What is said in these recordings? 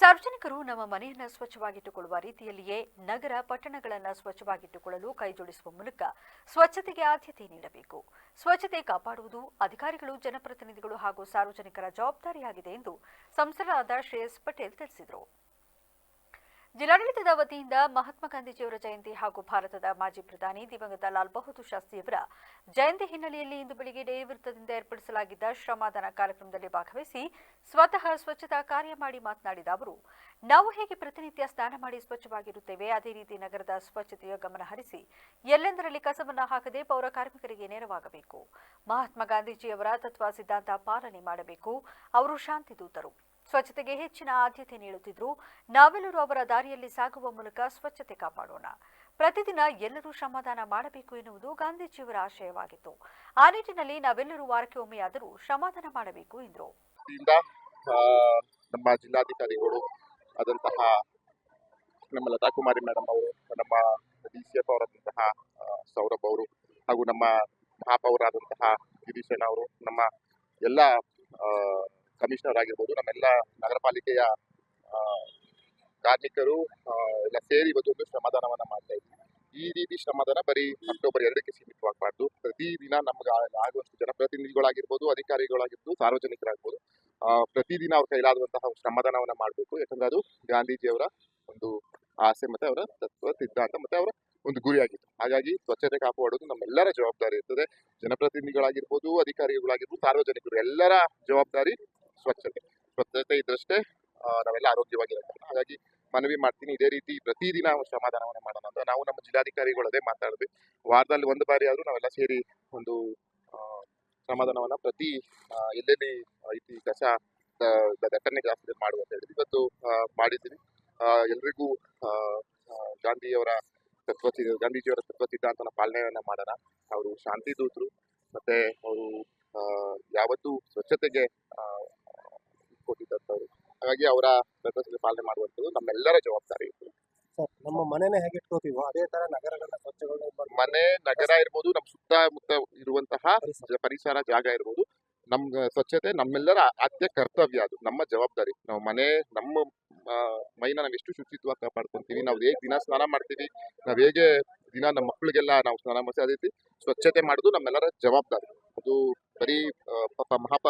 ಸಾರ್ವಜನಿಕರು ನಮ್ಮ ಮನೆಯನ್ನು ಸ್ವಚ್ಛವಾಗಿಟ್ಟುಕೊಳ್ಳುವ ರೀತಿಯಲ್ಲಿಯೇ ನಗರ ಪಟ್ಟಣಗಳನ್ನು ಸ್ವಚ್ಛವಾಗಿಟ್ಟುಕೊಳ್ಳಲು ಕೈಜೋಡಿಸುವ ಮೂಲಕ ಸ್ವಚ್ಛತೆಗೆ ಆದ್ಯತೆ ನೀಡಬೇಕು. ಸ್ವಚ್ಛತೆ ಕಾಪಾಡುವುದು ಅಧಿಕಾರಿಗಳು, ಜನಪ್ರತಿನಿಧಿಗಳು ಹಾಗೂ ಸಾರ್ವಜನಿಕರ ಜವಾಬ್ದಾರಿಯಾಗಿದೆ ಎಂದು ಸಂಸದರಾದ ಶ್ರೇಯಸ್ ಪಟೇಲ್ ತಿಳಿಸಿದರು. ಜಿಲ್ಲಾಡಳಿತದ ವತಿಯಿಂದ ಮಹಾತ್ಮ ಗಾಂಧೀಜಿಯವರ ಜಯಂತಿ ಹಾಗೂ ಭಾರತದ ಮಾಜಿ ಪ್ರಧಾನಿ ದಿವಂಗತ ಲಾಲ್ ಬಹದ್ದೂರ್ ಶಾಸ್ತ್ರಿಯವರ ಜಯಂತಿ ಹಿನ್ನೆಲೆಯಲ್ಲಿ ಇಂದು ಬೆಳಿಗ್ಗೆ ಡೈರಿ ವೃತ್ತದಿಂದ ಏರ್ಪಡಿಸಲಾಗಿದ್ದ ಶ್ರಮದಾನ ಕಾರ್ಯಕ್ರಮದಲ್ಲಿ ಭಾಗವಹಿಸಿ ಸ್ವತಃ ಸ್ವಚ್ಛತಾ ಕಾರ್ಯ ಮಾಡಿ ಮಾತನಾಡಿದ ಅವರು, ನಾವು ಹೇಗೆ ಪ್ರತಿನಿತ್ಯ ಸ್ನಾನ ಮಾಡಿ ಸ್ವಚ್ಛವಾಗಿರುತ್ತೇವೆ, ಅದೇ ರೀತಿ ನಗರದ ಸ್ವಚ್ಛತೆಯ ಗಮನ ಹರಿಸಿ ಎಲ್ಲೆಂದರಲ್ಲಿ ಕಸವನ್ನು ಹಾಕದೆ ಪೌರ ಕಾರ್ಮಿಕರಿಗೆ ನೆರವಾಗಬೇಕು. ಮಹಾತ್ಮ ಗಾಂಧೀಜಿಯವರ ತತ್ವ ಸಿದ್ಧಾಂತ ಪಾಲನೆ ಮಾಡಬೇಕು. ಅವರು ಶಾಂತಿ ದೂತರು ಸ್ವಚ್ಛತೆಗೆ ಹೆಚ್ಚಿನ ಆದ್ಯತೆ ನೀಡುತ್ತಿದ್ರು ನಾವೆಲ್ಲರೂ ಅವರ ದಾರಿಯಲ್ಲಿ ಸಾಗುವ ಮೂಲಕ ಸ್ವಚ್ಛತೆ ಕಾಪಾಡೋಣ. ಪ್ರತಿದಿನ ಎಲ್ಲರೂ ಶ್ರಮದಾನ ಮಾಡಬೇಕು ಎನ್ನುವುದು ಗಾಂಧೀಜಿಯವರ ಆಶಯವಾಗಿತ್ತು. ಆ ನಿಟ್ಟಿನಲ್ಲಿ ನಾವೆಲ್ಲರೂ ವಾರಕ್ಕೆ ಒಮ್ಮೆಯಾದರೂ ಶ್ರಮದಾನ ಮಾಡಬೇಕು ಎಂದರು. ನಮ್ಮ ಜಿಲ್ಲಾಧಿಕಾರಿಗಳು, ಆದಂತಹ ನಮ್ಮ ಲತಾ ಕುಮಾರಿ ಮೇಡಮ್ ಅವರು, ನಮ್ಮ ಡಿ ಸಿ ಅವರಾದಂತಹ ಸೌರಭ್ ಅವರು ಹಾಗೂ ನಮ್ಮ ಮಹಾಪೌರಾದಂತಹ ಗಿರೀಶಣ್ಣ ಅವರು, ನಮ್ಮ ಎಲ್ಲ ಕಮಿಷನರ್ ಆಗಿರ್ಬೋದು, ನಮ್ಮೆಲ್ಲ ನಗರ ಪಾಲಿಕೆಯ ಕಾರ್ಮಿಕರು ಎಲ್ಲ ಸೇರಿ ಇವತ್ತು ಒಂದು ಶ್ರಮದಾನವನ್ನ ಮಾಡ್ತಾ ಇದ್ವಿ. ಈ ರೀತಿ ಶ್ರಮದಾನ ಬರೀ ಅಕ್ಟೋಬರ್ ಎರಡಕ್ಕೆ ಸೀಮಿತವಾಗಬಾರ್ದು. ಪ್ರತಿದಿನ ನಮ್ಗೆ ಆಗುವಷ್ಟು ಜನಪ್ರತಿನಿಧಿಗಳಾಗಿರ್ಬೋದು, ಅಧಿಕಾರಿಗಳಾಗಿರ್ಬೋದು ಸಾರ್ವಜನಿಕರಾಗ್ಬೋದು ಪ್ರತಿದಿನ ಅವ್ರ ಕೈಲಾದಂತಹ ಶ್ರಮದಾನವನ್ನ ಮಾಡಬೇಕು. ಯಾಕಂದ್ರೆ ಅದು ಗಾಂಧೀಜಿಯವರ ಒಂದು ಆಸೆ ಮತ್ತೆ ಅವರ ತತ್ವ, ಸಿದ್ಧಾಂತ ಮತ್ತೆ ಅವರ ಒಂದು ಗುರಿಯಾಗಿತ್ತು. ಹಾಗಾಗಿ ಸ್ವಚ್ಛತೆ ಕಾಪಾಡೋದು ನಮ್ಮೆಲ್ಲರ ಜವಾಬ್ದಾರಿ ಇರ್ತದೆ. ಜನಪ್ರತಿನಿಧಿಗಳಾಗಿರ್ಬೋದು, ಅಧಿಕಾರಿಗಳಾಗಿರ್ಬೋದು, ಸಾರ್ವಜನಿಕರು ಎಲ್ಲರ ಜವಾಬ್ದಾರಿ ಸ್ವಚ್ಛತೆ ಸ್ವಚ್ಛತೆ ಇದ್ದಷ್ಟೇ ನಾವೆಲ್ಲ ಆರೋಗ್ಯವಾಗಿರುತ್ತೆ ಹಾಗಾಗಿ ಮನವಿ ಮಾಡ್ತೀನಿ ಇದೇ ರೀತಿ ಪ್ರತಿದಿನ ಒಂದು ಶ್ರಮದಾನವನ್ನ ಮಾಡೋಣ ಅಂತ. ನಾವು ನಮ್ಮ ಜಿಲ್ಲಾಧಿಕಾರಿಗಳದೇ ಮಾತಾಡಿದ್ವಿ ವಾರದಲ್ಲಿ ಒಂದು ಬಾರಿ ಆದ್ರೂ ನಾವೆಲ್ಲ ಸೇರಿ ಒಂದು ಆ, ಪ್ರತಿ ಎಲ್ಲೆಲ್ಲಿ ಐತಿ ಕಸ ದಟ್ಟಣೆ ಜಾಸ್ತಿ ಮಾಡುವ ಅಂತ ಹೇಳಿದ್ವಿ. ಇವತ್ತು ಮಾಡಿದ್ದೀನಿ. ಎಲ್ರಿಗೂ ಗಾಂಧಿಯವರ ತತ್ವ ಗಾಂಧೀಜಿಯವರ ತತ್ವ ಸಿದ್ಧಾಂತನ ಪಾಲನೆಯನ್ನ ಮಾಡೋಣ. ಅವರು ಶಾಂತಿ ದೂತರು ಮತ್ತೆ ಅವರು ಯಾವತ್ತೂ ಸ್ವಚ್ಛತೆಗೆ ಕೊಟ್ಟಿದ್ದಂಥವ್ರು ಹಾಗಾಗಿ ಅವರ ತತ್ವ ಪಾಲನೆ ಮಾಡುವಂಥದ್ದು ನಮ್ಮೆಲ್ಲರ ಜವಾಬ್ದಾರಿ. ಸರ್ ನಮ್ಮ ಮನೆನೇ ಹೇಗೆ ಇಟ್ಕೋತೀವೋ ಅದೇ ತರ ನಗರಗಳನ್ನ ಸ್ವಚ್ಛಗೊಳಿಸೋ ಮನೆ ನಗರ ಇರ್ಬೋದು ನಮ್ಮ ಸುತ್ತಮುತ್ತ ಇರುವಂತಹ ಪರಿಸರ. ಜಾಗ ಇರ್ಬೋದು. ನಮ್ ಸ್ವಚ್ಛತೆ ನಮ್ಮೆಲ್ಲರ ಆದ್ಯ ಕರ್ತವ್ಯ ಅದು ನಮ್ಮ ಜವಾಬ್ದಾರಿ. ನಾವು ಮನೆ ನಮ್ಮ ಮೈನ ನಾವು ಎಷ್ಟು ಶುಚಿತ್ವ ಕಾಪಾಡ್ಕೊಂತೀವಿ ನಾವು ಹೇಗೆ ದಿನ ಸ್ನಾನ ಮಾಡ್ತೀವಿ ನಾವ್ ಹೇಗೆ ದಿನ ನಮ್ಮ ಮಕ್ಕಳಿಗೆಲ್ಲ ನಾವು ಸ್ನಾನ ಮಾಡಿಸಿ ಅದೇ ರೀತಿ ಸ್ವಚ್ಛತೆ ಮಾಡೋದು ನಮ್ಮೆಲ್ಲರ ಜವಾಬ್ದಾರಿ. ಅದು ಬರೀ ಪಾಪ ಮಹಾಪ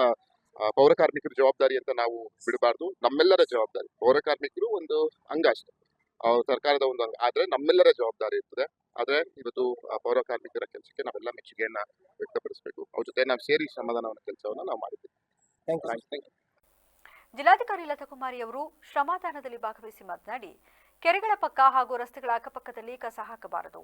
ಪೌರ ಕಾರ್ಮಿಕರ ಜವಾಬ್ದಾರಿ ಅಂತ ನಾವು ಬಿಡಬಾರ್ದು. ನಮ್ಮೆಲ್ಲರ ಜವಾಬ್ದಾರಿ. ಪೌರ ಕಾರ್ಮಿಕರು ಒಂದು ಅಂಗ ಅಷ್ಟೇ. ಸರ್ಕಾರದ ಒಂದು ಅಂಗ. ಆದ್ರೆ ನಮ್ಮೆಲ್ಲರ ಜವಾಬ್ದಾರಿ ಇರ್ತದೆ. ಆದ್ರೆ ಇವತ್ತು ಪೌರ ಕಾರ್ಮಿಕರ ಕೆಲಸಕ್ಕೆ ನಾವೆಲ್ಲ ಮೆಚ್ಚುಗೆಯನ್ನ ವ್ಯಕ್ತಪಡಿಸಬೇಕು. ಅವ್ರ ಜೊತೆ ನಾವು ಸೇರಿ ಶ್ರಮದಾನವನ್ನ ಕೆಲಸವನ್ನ ನಾವು ಮಾಡಿದ್ದೀವಿ. ಜಿಲ್ಲಾಧಿಕಾರಿ ಲತಾಕುಮಾರಿ ಅವರು ಶ್ರಮದಾನದಲ್ಲಿ ಭಾಗವಹಿಸಿ ಮಾತನಾಡಿ ಕೆರೆಗಳ ಪಕ್ಕ ಹಾಗೂ ರಸ್ತೆಗಳ ಅಕ್ಕಪಕ್ಕದಲ್ಲಿ ಕಸ ಹಾಕಬಾರದು.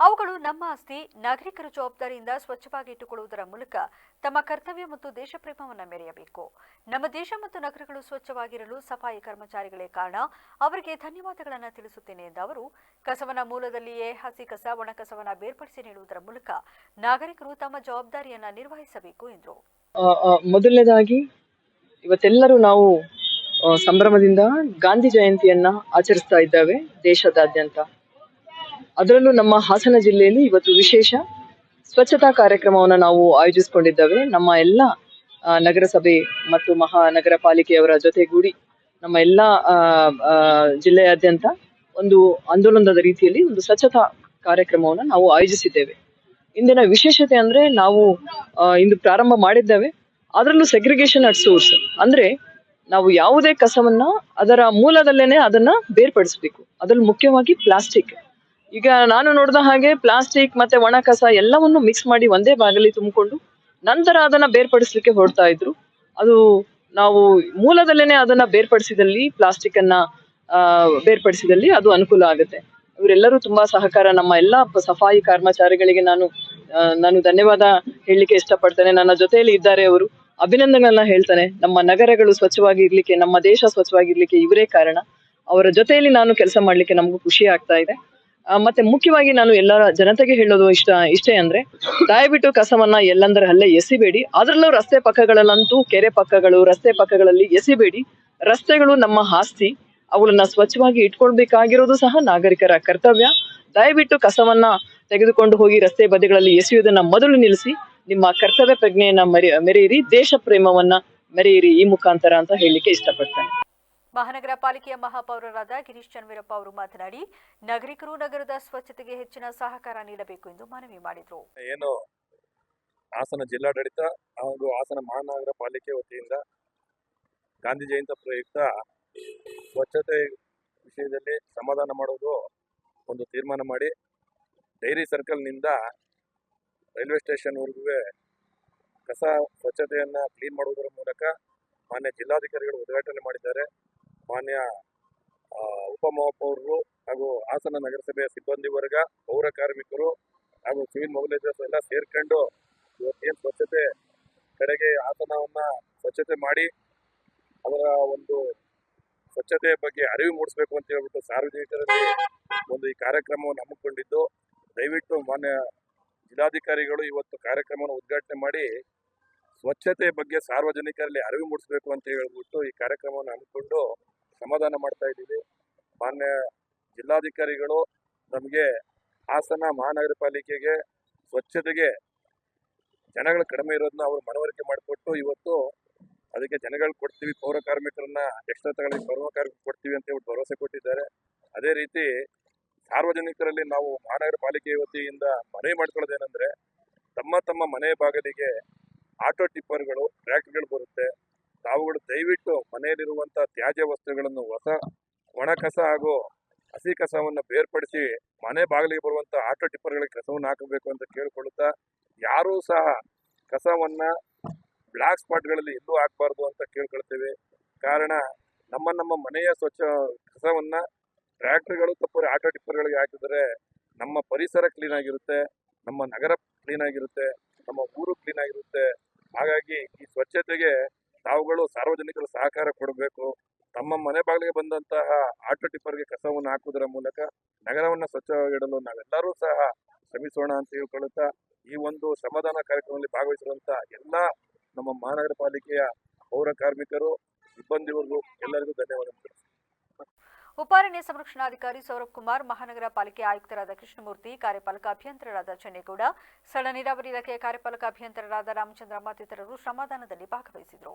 ಅವುಗಳು ನಮ್ಮ ಆಸ್ತಿ. ನಾಗರಿಕರ ಜವಾಬ್ದಾರಿಯಿಂದ ಸ್ವಚ್ಛವಾಗಿ ಇಟ್ಟುಕೊಳ್ಳುವುದರ ಮೂಲಕ ತಮ್ಮ ಕರ್ತವ್ಯ ಮತ್ತು ದೇಶ ಪ್ರೇಮವನ್ನು ಮೆರೆಯಬೇಕು. ನಮ್ಮ ದೇಶ ಮತ್ತು ನಗರಗಳು ಸ್ವಚ್ಛವಾಗಿರಲು ಸಫಾಯಿ ಕರ್ಮಚಾರಿಗಳೇ ಕಾರಣ. ಅವರಿಗೆ ಧನ್ಯವಾದಗಳನ್ನು ತಿಳಿಸುತ್ತೇನೆ ಎಂದ ಅವರು ಕಸವನ ಮೂಲದಲ್ಲಿಯೇ ಹಸಿ ಕಸ, ಒಣ ಕಸವನ್ನ ಬೇರ್ಪಡಿಸಿ ನೀಡುವುದರ ಮೂಲಕ ನಾಗರಿಕರು ತಮ್ಮ ಜವಾಬ್ದಾರಿಯನ್ನ ನಿರ್ವಹಿಸಬೇಕು ಎಂದರು. ಮೊದಲನೇದಾಗಿ ಇವತ್ತೆಲ್ಲರೂ ನಾವು ಸಂಭ್ರಮದಿಂದ ಗಾಂಧಿ ಜಯಂತಿಯನ್ನ ಆಚರಿಸ್ತಾ ಇದ್ದೇವೆ ದೇಶದಾದ್ಯಂತ. ಅದರಲ್ಲೂ ನಮ್ಮ ಹಾಸನ ಜಿಲ್ಲೆಯಲ್ಲಿ ಇವತ್ತು ವಿಶೇಷ ಸ್ವಚ್ಛತಾ ಕಾರ್ಯಕ್ರಮವನ್ನು ನಾವು ಆಯೋಜಿಸಿಕೊಂಡಿದ್ದೇವೆ. ನಮ್ಮ ಎಲ್ಲ ನಗರಸಭೆ ಮತ್ತು ಮಹಾನಗರ ಪಾಲಿಕೆಯವರ ಜೊತೆಗೂಡಿ ನಮ್ಮ ಎಲ್ಲ ಜಿಲ್ಲೆಯಾದ್ಯಂತ ಒಂದು ಆಂದೋಲನದ ರೀತಿಯಲ್ಲಿ ಒಂದು ಸ್ವಚ್ಛತಾ ಕಾರ್ಯಕ್ರಮವನ್ನು ನಾವು ಆಯೋಜಿಸಿದ್ದೇವೆ. ಇಂದಿನ ವಿಶೇಷತೆ ಅಂದ್ರೆ ನಾವು ಇಂದು ಪ್ರಾರಂಭ ಮಾಡಿದ್ದೇವೆ. ಅದರಲ್ಲೂ ಸೆಗ್ರಿಗೇಷನ್ ಅಟ್ ಸೋರ್ಸ್ ಅಂದ್ರೆ ನಾವು ಯಾವುದೇ ಕಸವನ್ನ ಅದರ ಮೂಲದಲ್ಲೇನೆ ಅದನ್ನ ಬೇರ್ಪಡಿಸಬೇಕು. ಅದ್ರಲ್ಲಿ ಮುಖ್ಯವಾಗಿ ಪ್ಲಾಸ್ಟಿಕ್. ಈಗ ನಾನು ನೋಡಿದ ಹಾಗೆ ಪ್ಲಾಸ್ಟಿಕ್ ಮತ್ತೆ ಒಣ ಕಸ ಎಲ್ಲವನ್ನು ಮಿಕ್ಸ್ ಮಾಡಿ ಒಂದೇ ಬಾಗಲಿ ತುಂಬಿಕೊಂಡು ನಂತರ ಅದನ್ನ ಬೇರ್ಪಡಿಸ್ಲಿಕ್ಕೆ ಹೊರಡ್ತಾ ಇದ್ರು. ಅದು ನಾವು ಮೂಲದಲ್ಲೇನೆ ಅದನ್ನ ಬೇರ್ಪಡಿಸಿದಲ್ಲಿ ಪ್ಲಾಸ್ಟಿಕ್ ಅನ್ನ ಬೇರ್ಪಡಿಸಿದಲ್ಲಿ ಅದು ಅನುಕೂಲ ಆಗುತ್ತೆ. ಇವರೆಲ್ಲರೂ ತುಂಬಾ ಸಹಕಾರ. ನಮ್ಮ ಎಲ್ಲ ಸಫಾಯಿ ಕರ್ಮಚಾರಿಗಳಿಗೆ ನಾನು ನಾನು ಧನ್ಯವಾದ ಹೇಳಲಿಕ್ಕೆ ಇಷ್ಟಪಡ್ತೇನೆ. ನನ್ನ ಜೊತೆಯಲ್ಲಿ ಇದ್ದಾರೆ ಅವರು. ಅಭಿನಂದನೆಗಳನ್ನ ಹೇಳ್ತಾನೆ. ನಮ್ಮ ನಗರಗಳು ಸ್ವಚ್ಛವಾಗಿ ಇರ್ಲಿಕ್ಕೆ ನಮ್ಮ ದೇಶ ಸ್ವಚ್ಛವಾಗಿರ್ಲಿಕ್ಕೆ ಇವರೇ ಕಾರಣ. ಅವರ ಜೊತೆಯಲ್ಲಿ ನಾನು ಕೆಲಸ ಮಾಡ್ಲಿಕ್ಕೆ ನಮಗೂ ಖುಷಿ ಆಗ್ತಾ ಇದೆ. ಮತ್ತೆ ಮುಖ್ಯವಾಗಿ ನಾನು ಎಲ್ಲರ ಜನತೆಗೆ ಹೇಳೋದು ಇಷ್ಟ, ಇಷ್ಟೇ ಅಂದ್ರೆ, ದಯವಿಟ್ಟು ಕಸವನ್ನ ಎಲ್ಲಂದರ ಅಲ್ಲೇ ಎಸಿಬೇಡಿ. ಅದರಲ್ಲೂ ರಸ್ತೆ ಪಕ್ಕಗಳಲ್ಲಂತೂ ಕೆರೆ ಪಕ್ಕಗಳು, ರಸ್ತೆ ಪಕ್ಕಗಳಲ್ಲಿ ಎಸಿಬೇಡಿ. ರಸ್ತೆಗಳು ನಮ್ಮ ಆಸ್ತಿ. ಅವುಗಳನ್ನ ಸ್ವಚ್ಛವಾಗಿ ಇಟ್ಕೊಳ್ಬೇಕಾಗಿರೋದು ಸಹ ನಾಗರಿಕರ ಕರ್ತವ್ಯ. ದಯವಿಟ್ಟು ಕಸವನ್ನ ತೆಗೆದುಕೊಂಡು ಹೋಗಿ ರಸ್ತೆ ಬದಿಗಳಲ್ಲಿ ಎಸೆಯುವುದನ್ನ ಮೊದಲು ನಿಲ್ಲಿಸಿ. ನಿಮ್ಮ ಕರ್ತವ್ಯ ಪ್ರಜ್ಞೆಯನ್ನ ಮರಿ ಮೆರೆಯಿರಿ ದೇಶ ಪ್ರೇಮವನ್ನ ಮೆರೆಯಿರಿ ಈ ಮುಖಾಂತರ ಅಂತ ಹೇಳಲಿಕ್ಕೆ ಇಷ್ಟಪಡ್ತೇನೆ. ಮಹಾನಗರ ಪಾಲಿಕೆಯ ಮಹಾಪೌರರಾದ ಗಿರೀಶ್ ಚನ್ವೀರಪ್ಪ ಅವರು ಮಾತನಾಡಿ ನಾಗರಿಕರು ನಗರದ ಸ್ವಚ್ಛತೆಗೆ ಹೆಚ್ಚಿನ ಸಹಕಾರ ನೀಡಬೇಕು ಎಂದು ಮನವಿ ಮಾಡಿದರು. ಏನು ಹಾಸನ ಜಿಲ್ಲಾಡಳಿತ ಹಾಗೂ ಹಾಸನ ಮಹಾನಗರ ಪಾಲಿಕೆ ವತಿಯಿಂದ ಗಾಂಧಿ ಜಯಂತಿ ಪ್ರಯುಕ್ತ ಸ್ವಚ್ಛತೆ ವಿಷಯದಲ್ಲಿ ಸಮಾಧಾನ ಮಾಡುವುದು ಒಂದು ತೀರ್ಮಾನ ಮಾಡಿ ಡೈರಿ ಸರ್ಕಲ್ನಿಂದ ರೈಲ್ವೆ ಸ್ಟೇಷನ್ವರೆಗೂ ಕಸ ಸ್ವಚ್ಛತೆಯನ್ನು ಕ್ಲೀನ್ ಮಾಡುವುದರ ಮೂಲಕ ಮಾನ್ಯ ಜಿಲ್ಲಾಧಿಕಾರಿಗಳು ಉದ್ಘಾಟನೆ ಮಾಡಿದ್ದಾರೆ. ಮಾನ್ಯ ಉಪಮಹಾಪೌರರು ಹಾಗೂ ಹಾಸನ ನಗರಸಭೆಯ ಸಿಬ್ಬಂದಿ ವರ್ಗ, ಪೌರ ಕಾರ್ಮಿಕರು ಹಾಗೂ ಸಿವಿಲ್ ಮೊಬಿಲೈಸರ್ಸ್ ಎಲ್ಲ ಸೇರ್ಕೊಂಡು ಇವತ್ತೇನು ಸ್ವಚ್ಛತೆ ಕಡೆಗೆ ಹಾಸನವನ್ನು ಸ್ವಚ್ಛತೆ ಮಾಡಿ ಅವರ ಒಂದು ಸ್ವಚ್ಛತೆಯ ಬಗ್ಗೆ ಅರಿವು ಮೂಡಿಸಬೇಕು ಅಂತ ಹೇಳ್ಬಿಟ್ಟು ಸಾರ್ವಜನಿಕರಲ್ಲಿ ಒಂದು ಈ ಕಾರ್ಯಕ್ರಮವನ್ನು ಹಮ್ಮಿಕೊಂಡಿದ್ದು. ದಯವಿಟ್ಟು ಮಾನ್ಯ ಜಿಲ್ಲಾಧಿಕಾರಿಗಳು ಇವತ್ತು ಕಾರ್ಯಕ್ರಮವನ್ನು ಉದ್ಘಾಟನೆ ಮಾಡಿ ಸ್ವಚ್ಛತೆ ಬಗ್ಗೆ ಸಾರ್ವಜನಿಕರಲ್ಲಿ ಅರಿವು ಮೂಡಿಸಬೇಕು ಅಂತ ಹೇಳ್ಬಿಟ್ಟು ಈ ಕಾರ್ಯಕ್ರಮವನ್ನು ಹಮ್ಮಿಕೊಂಡು ಸಮಾಧಾನ ಮಾಡ್ತಾ ಇದ್ದೀವಿ. ಮಾನ್ಯ ಜಿಲ್ಲಾಧಿಕಾರಿಗಳು ನಮಗೆ ಹಾಸನ ಮಹಾನಗರ ಪಾಲಿಕೆಗೆ ಸ್ವಚ್ಛತೆಗೆ ಜನಗಳು ಕಡಿಮೆ ಇರೋದನ್ನ ಅವರು ಮನವರಿಕೆ ಮಾಡಿಕೊಟ್ಟು ಇವತ್ತು ಅದಕ್ಕೆ ಜನಗಳು ಕೊಡ್ತೀವಿ, ಪೌರ ಕಾರ್ಮಿಕರನ್ನ ಎಕ್ಸ್ಟ್ರಾ ತಗೊಳ್ಳಿ, ಪೌರ ಕಾರ್ಮಿಕ ಕೊಡ್ತೀವಿ ಅಂತ ಹೇಳ್ಬಿಟ್ಟು ಭರವಸೆ ಕೊಟ್ಟಿದ್ದಾರೆ. ಅದೇ ರೀತಿ ಸಾರ್ವಜನಿಕರಲ್ಲಿ ನಾವು ಮಹಾನಗರ ಪಾಲಿಕೆ ವತಿಯಿಂದ ಮನವಿ ಮಾಡ್ಕೊಳ್ಳೋದೇನೆಂದ್ರೆ, ತಮ್ಮ ತಮ್ಮ ಮನೆ ಭಾಗದಿಗೆ ಆಟೋ ಟಿಪ್ಪರ್ಗಳು ಟ್ರ್ಯಾಕ್ಟರ್ಗಳು ಬರುತ್ತೆ. ತಾವುಗಳು ದಯವಿಟ್ಟು ಮನೆಯಲ್ಲಿರುವಂಥ ತ್ಯಾಜ್ಯ ವಸ್ತುಗಳನ್ನು ಹೊಸ ಒಣ ಕಸ ಹಾಗೂ ಹಸಿ ಕಸವನ್ನು ಬೇರ್ಪಡಿಸಿ ಮನೆ ಬಾಗಿಲಿಗೆ ಬರುವಂಥ ಆಟೋ ಟಿಪ್ಪರ್ಗಳಿಗೆ ಕಸವನ್ನು ಹಾಕಬೇಕು ಅಂತ ಕೇಳಿಕೊಳ್ಳುತ್ತಾ, ಯಾರೂ ಸಹ ಕಸವನ್ನ ಬ್ಲಾಕ್ ಸ್ಪಾಟ್ಗಳಲ್ಲಿ ಎಲ್ಲೂ ಹಾಕಬಾರ್ದು ಅಂತ ಕೇಳ್ಕೊಳ್ತೇವೆ. ಕಾರಣ, ನಮ್ಮ ನಮ್ಮ ಮನೆಯ ಸ್ವಚ್ಛ ಕಸವನ್ನ ಟ್ರ್ಯಾಕ್ಟರ್ಗಳು ತಪ್ಪರೆ ಆಟೋ ಟಿಪ್ಪರ್ಗಳಿಗೆ ಹಾಕಿದರೆ ನಮ್ಮ ಪರಿಸರ ಕ್ಲೀನ್ ಆಗಿರುತ್ತೆ, ನಮ್ಮ ನಗರ ಕ್ಲೀನ್ ಆಗಿರುತ್ತೆ, ನಮ್ಮ ಊರು ಕ್ಲೀನ್ ಆಗಿರುತ್ತೆ. ಹಾಗಾಗಿ ಈ ಸ್ವಚ್ಛತೆಗೆ ತಾವುಗಳು ಸಾರ್ವಜನಿಕರು ಸಹಕಾರ ಕೊಡಬೇಕು. ತಮ್ಮ ಮನೆ ಬಾಗಿಲಿಗೆ ಬಂದಂತಹ ಆಟೋ ಟಿಪ್ಪರ್ಗೆ ಕಸವನ್ನು ಹಾಕುವುದರ ಮೂಲಕ ನಗರವನ್ನು ಸ್ವಚ್ಛವಾಗಿಡಲು ನಾವೆಲ್ಲರೂ ಸಹ ಶ್ರಮಿಸೋಣ ಅಂತ ಹೇಳ್ಕೊಳ್ಳುತ್ತಾ ಈ ಒಂದು ಶ್ರಮದಾನ ಕಾರ್ಯಕ್ರಮದಲ್ಲಿ ಭಾಗವಹಿಸಿರುವಂತಹ ಎಲ್ಲ ನಮ್ಮ ಮಹಾನಗರ ಪಾಲಿಕೆಯ ಪೌರ ಕಾರ್ಮಿಕರು, ಸಿಬ್ಬಂದಿವರೆಗೂ ಎಲ್ಲರಿಗೂ ಧನ್ಯವಾದಗಳು. ಉಪಾರಣ್ಯ ಸಂರಕ್ಷಣಾಧಿಕಾರಿ ಸೌರಭ್ ಕುಮಾರ್, ಮಹಾನಗರ ಪಾಲಿಕೆ ಆಯುಕ್ತರಾದ ಕೃಷ್ಣಮೂರ್ತಿ, ಕಾರ್ಯಪಾಲಕ ಅಭಿಯಂತರರಾದ ಚೆನ್ನೇಗೌಡ, ಸ್ಥಳ ನೀರಾವರಿ ಇಲಾಖೆಯ ಕಾರ್ಯಪಾಲಕ ಅಭಿಯಂತರರಾದ ರಾಮಚಂದ್ರ ಮತ್ತಿತರರು ಶ್ರಮದಾನದಲ್ಲಿ ಭಾಗವಹಿಸಿದರು.